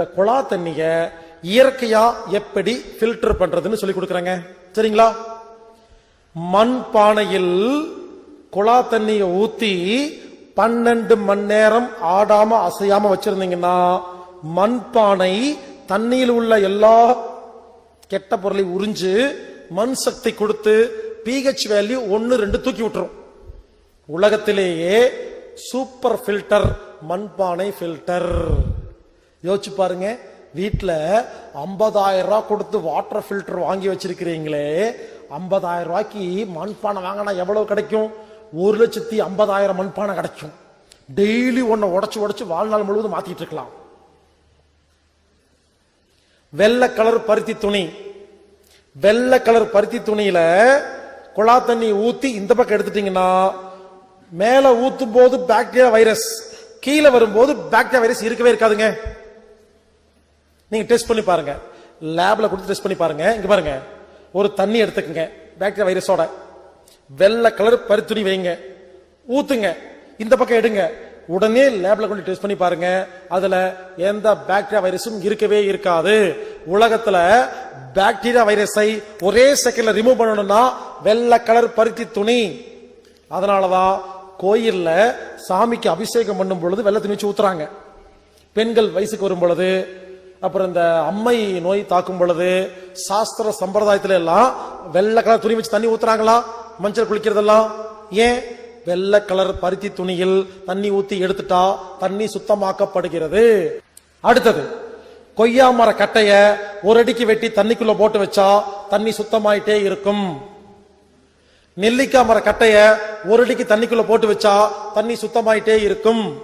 இந்த குழா தண்ணிய இயற்கையா எப்படி ஃபில்டர் பண்றதுன்னு சொல்லி கொடுக்குறாங்க. சரிங்களா? மண் பானையில் குழா தண்ணிய ஊத்தி பன்னெண்டு மணி நேரம் ஆடாம அசையாம வச்சிருந்தீங்கன்னா மண் பானை தண்ணியில் உள்ள எல்லா கெட்ட பொருளை உறிஞ்சு மண் சக்தி கொடுத்து பிஹெச் வேல்யூ ஒன்னு ரெண்டு தூக்கி விட்டுரும். உலகத்திலேயே சூப்பர் ஃபில்டர் மண்பானை ஃபில்டர் யோசிச்சு பாருங்க. வீட்டில் ஐம்பதாயிரம் ரூபா கொடுத்து வாட்டர் ஃபில்டர் வாங்கி வச்சிருக்கிறீங்களே. 50000 ரூபாய்க்கு மண்பானை வாங்கினா எவ்வளவு கிடைக்கும்? ஒரு லட்சத்தி ஐம்பதாயிரம் மண்பானை கிடைக்கும். டெய்லி ஒன்றை உடச்சு உடச்சு வாழ்நாள் முழுவதும் மாத்திட்டு இருக்கலாம். வெள்ளை கலர் பருத்தி துணி. வெள்ளை கலர் பருத்தி துணியில குழா தண்ணி ஊத்தி இந்த பக்கம் எடுத்துட்டீங்கன்னா மேல ஊத்தும் போது பாக்டீரியா வைரஸ் கீழே வரும்போது பாக்டீரியா வைரஸ் இருக்கவே இருக்காதுங்க. நீங்க டெஸ்ட் பண்ணி பாருங்க. லேப்ல கொடுத்து டெஸ்ட் பண்ணி பாருங்க. இங்க பாருங்க. ஒரு தண்ணி எடுத்துக்கங்க. பாக்டீரியா வைரஸோட வெள்ளை கலர் பருத்துணி வைங்க. ஊத்துங்க. இந்த பக்கம் எடுங்க. உடனே லேப்ல கொண்டு டெஸ்ட் பண்ணி பாருங்க. அதுல எந்த பாக்டீரியா வைரஸும் இருக்கவே இருக்காது. உலகத்துல பாக்டீரியா வைரஸை ஒரே செகண்ட்ல ரிமூவ் பண்ணணும்னா வெள்ளை கலர் பருத்தி துணி. அதனாலதான் கோயில்ல சாமிக்கு அபிஷேகம் பண்ணும் பொழுது வெள்ளை துணி வச்சு ஊத்துறாங்க. பெண்கள் வயசுக்கு வரும் பொழுது அப்புறம் இந்த அம்மை நோய் தாக்கும் பொழுது சாஸ்திர சம்பிரதாயத்துல எல்லாம் வெள்ளை கலர் துணி வச்சு தண்ணி ஊத்துறாங்களா? மஞ்சள் குளிக்கிறதெல்லாம்? ஏன்? வெள்ளை கலர் பருத்தி துணியில் தண்ணி ஊத்தி எடுத்துட்டா தண்ணி சுத்தமாக்கப்படுகிறது. அடுத்தது கொய்யா மர கட்டைய ஒரு அடிக்கு வெட்டி தண்ணிக்குள்ள போட்டு வச்சா தண்ணி சுத்தமாயிட்டே இருக்கும். நெல்லிக்காய் மர கட்டைய ஒரு அடிக்கு தண்ணிக்குள்ள போட்டு வச்சா தண்ணி சுத்தமாயிட்டே இருக்கும்.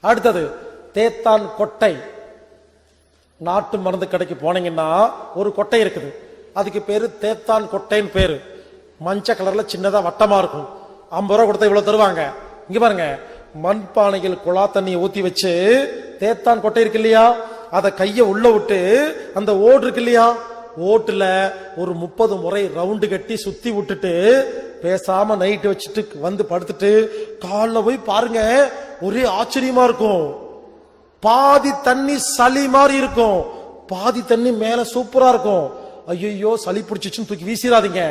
அடுத்தது தேத்தான் கொட்டை. நாட்டு மருந்து கடைக்கு போனீங்கன்னா ஒரு கொட்டை இருக்குது. அதுக்கு பேரு தேத்தான் கொட்டைன்னு பேரு. மஞ்சள் கலர்ல சின்னதா வட்டமா இருக்கும். ஐம்பது ரூபா கொடுத்தா இவ்வளவு தருவாங்க. இங்க பாருங்க. மண்பானைகள் குழா தண்ணியை ஊத்தி வச்சு தேத்தான் கொட்டை இருக்கு இல்லையா? அதை கையை உள்ள விட்டு அந்த ஓடு இருக்கு இல்லையா? ஓட்டுல ஒரு முப்பது முறை ரவுண்டு கட்டி சுத்தி விட்டுட்டு பேசாம நைட்டு வச்சுட்டு வந்து படுத்துட்டு காலைல போய் பாருங்க. ஒரே ஆச்சரியமா இருக்கும். பாதி தண்ணி சளி மாதிரி இருக்கும். பாதி தண்ணி மேல சூப்பரா இருக்கும். ஐயோ சளி பிடிச்சிச்சுன்னு தூக்கி வீசிடாதீங்க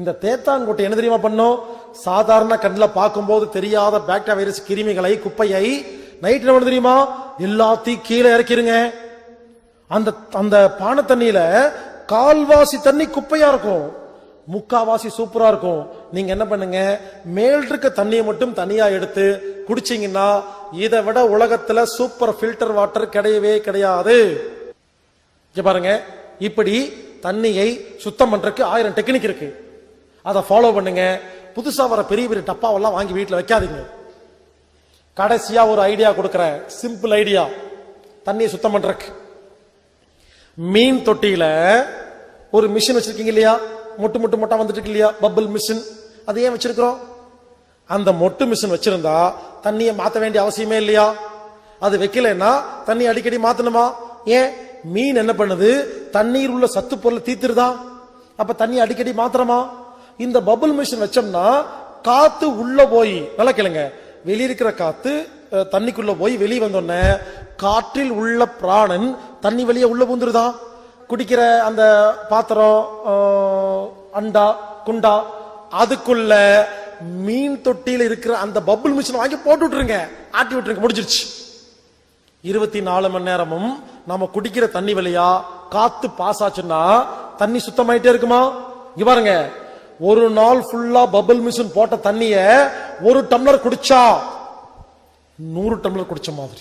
இந்த தேத்தாங்கொட்டை என்ன தெரியுமா பண்ணும்? சாதாரண கண்ணில் பார்க்கும்போது தெரியாத பாக்டீரியா வைரஸ் கிருமிகளை குப்பையை நைட் என்ன தெரியுமா? எல்லாத்தையும் கீழே இறக்கிருங்க. அந்த அந்த பானை தண்ணியில கால்வாசி தண்ணி குப்பையா இருக்கும். முக்காவாசி சூப்பரா இருக்கும். நீங்க என்ன பண்ணுங்க? மேல் இருக்க தண்ணியை மட்டும் தனியா எடுத்து குடிச்சீங்கன்னா இதை விட உலகத்துல சூப்பர் ஃபில்டர் வாட்டர் கிடையவே கிடையாது. பாருங்க இப்படி தண்ணியை சுத்தம் பண்றதுக்கு ஆயிரம் டெக்னிக் இருக்கு. அதை ஃபாலோ பண்ணுங்க. புதுசா வர பெரிய பெரிய டப்பாவெல்லாம் வாங்கி வீட்டில் வைக்காதீங்க. கடைசியா ஒரு ஐடியா கொடுக்கறேன். சிம்பிள் ஐடியா தண்ணியை சுத்தம் பண்றதுக்கு. மீன் தொட்டியில ஒரு மிஷின் வச்சிருக்கீங்க இல்லையா? முட்டு முட்டு மொட்டா வந்துட்டு இருக்கு இல்லையா? பப்பிள் மிஷின் அது ஏன் வச்சிருக்கிறோம்? அந்த மொட்டு மிஷின் வச்சிருந்தா தண்ணியை மாத்த வேண்டிய அவசியமே இல்லையா? அது வைக்கலைன்னா தண்ணி அடிக்கடி மாத்தணுமா? ஏன்? மீன் என்ன பண்ணுது? தண்ணீர் உள்ள சத்து பொருளை தீத்துருதா அப்ப தண்ணி அடிக்கடி மாத்திரமா இந்த பபுள் மிஷின் வச்சோம்னா காத்து உள்ள போய் நல்லா கேளுங்க. வெளியிருக்கிற காத்து தண்ணிக்குள்ள போய் வெளியே வந்தோடனே காற்றில் உள்ள பிராணன் தண்ணி வெளியே உள்ள பூந்துருதா? குடிக்கிற அந்த பாத்திரம் அண்டா குண்டா அதுக்குள்ள மீன் தொட்டியில இருக்கிற அந்த பபுள் மிஷின் வாங்கி போட்டு விட்டுருங்க. ஆட்டி விட்டுருங்க. முடிஞ்சிருச்சு. இருபத்தி நாலு மணி நேரமும் நம்ம குடிக்கிற தண்ணி வழியா காத்து பாஸ் ஆச்சுன்னா தண்ணி சுத்தமாயிட்டே இருக்குமா? இங்க பாருங்க. ஒரு நாள் ஃபுல்லா பபுள் மிஷின் போட்ட தண்ணிய ஒரு டம்ளர் குடிச்சா நூறு டம்ளர் குடிச்ச மாதிரி.